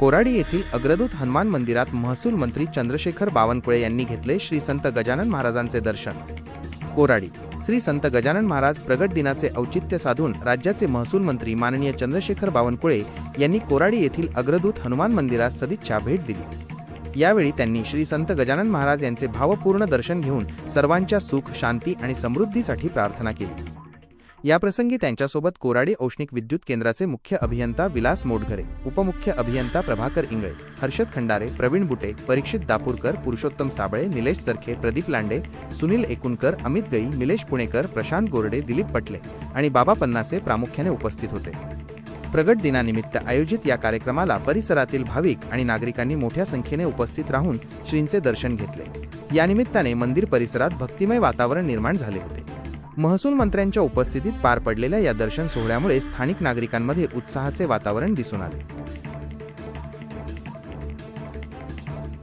कोराडी येथील अग्रदूत हनुमान मंदिरात महसूल मंत्री चंद्रशेखर बावनकुळे यांनी घेतले श्री संत गजानन महाराजांचे दर्शन. कोराडी श्री संत गजानन महाराज प्रगट दिनाचे औचित्य साधून राज्याचे महसूल मंत्री माननीय चंद्रशेखर बावनकुळे यांनी कोराडी येथील अग्रदूत हनुमान मंदिरात सदिच्छा भेट दिली. यावेळी त्यांनी श्री संत गजानन महाराज यांचे भावपूर्ण दर्शन घेऊन सर्वांच्या सुख शांती आणि समृद्धीसाठी प्रार्थना केली. याप्रसंगी त्यांच्यासोबत कोराडी औष्णिक विद्युत केंद्राचे मुख्य अभियंता विलास मोडघरे उपमुख्य अभियंता प्रभाकर इंगळे हर्षद खंडारे प्रवीण बुटे परीक्षित दापूरकर पुरुषोत्तम साबळे निलेश सरखे प्रदीप लांडे सुनील एकुणकर अमित गई निलेश पुणेकर प्रशांत गोरडे दिलीप पटले आणि बाबा पन्नासे प्रामुख्याने उपस्थित होते. प्रगट दिनानिमित्त आयोजित या कार्यक्रमाला परिसरातील भाविक आणि नागरिकांनी मोठ्या संख्येने उपस्थित राहून श्रींचे दर्शन घेतले. यानिमित्ताने मंदिर परिसरात भक्तिमय वातावरण निर्माण झाले होते. महसूल मंत्र्यांच्या उपस्थितीत पार पडलेल्या या दर्शन सोहळ्यामुळे स्थानिक नागरिकांमध्ये उत्साहाचे वातावरण दिसून आले.